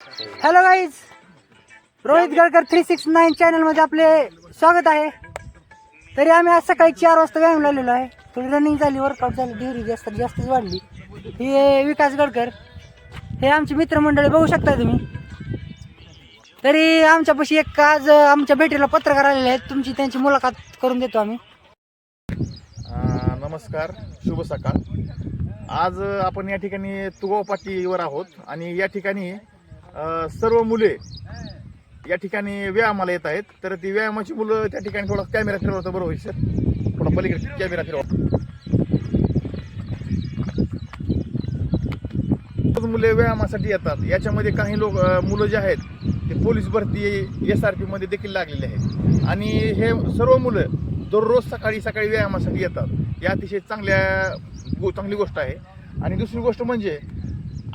Hello guys Rohit Gadkar three six nine चॅनलमध्ये आपले स्वागत आहे. तरी आम्ही आज सकाळी चार वाजता व्यायाम लावलेलो आहे. थोडी रनिंग झाली वर्कआउट झाली डिग्री जास्त जास्तच वाढली. हे विकास गडकर. हे आमचे मित्रमंडळी बघू शकता तुम्ही. तरी आमच्यापाशी एक आज आमच्या भेटीला पत्रकार आलेले आहेत. तुमची त्यांची मुलाखत करून देतो आम्ही. नमस्कार. शुभ सकाळ. आज आपण या ठिकाणी तुगाव पाटीवर आहोत आणि या ठिकाणी सर्व मुले या ठिकाणी व्यायामाला येत आहेत. तर ती व्यायामाची मुलं त्या ठिकाणी थोडा कॅमेरा फिरवतं बरोबर सर थोडा पलीकडे कॅमेरा फिरवा. मुले व्यायामासाठी येतात. याच्यामध्ये काही लोक मुलं जे आहेत ते पोलीस भरती एस आर पीमध्ये देखील लागलेले आहेत. आणि हे सर्व मुलं दररोज सकाळी सकाळी व्यायामासाठी येतात. या अतिशय चांगल्या गो- चांगली गोष्ट आहे. आणि दुसरी गोष्ट म्हणजे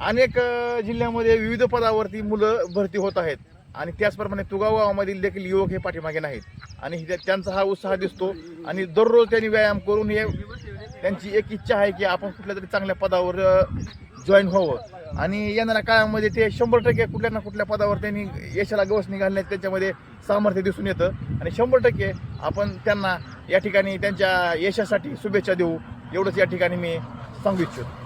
अनेक जिल्ह्यामध्ये विविध पदावरती मुलं भरती होत आहेत. आणि त्याचप्रमाणे तुगाव गावामधील देखील युवक हे पाठीमागे नाहीत. आणि हे- त्यांचा हा उत्साह दिसतो. आणि दररोज त्यांनी व्यायाम करून हे त्यांची एक इच्छा आहे की आपण कुठल्या तरी चांगल्या पदावर जॉईन व्हावं. आणि येणाऱ्या काळामध्ये ते शंभर टक्के कुठल्या ना कुठल्या पदावर त्यांनी यशाला गवसणी घालण्यात त्याच्यामध्ये सामर्थ्य दिसून येतं. आणि शंभर टक्के आपण त्यांना या ठिकाणी त्यांच्या यशासाठी शुभेच्छा देऊ. एवढंच या ठिकाणी मी सांगू इच्छितो.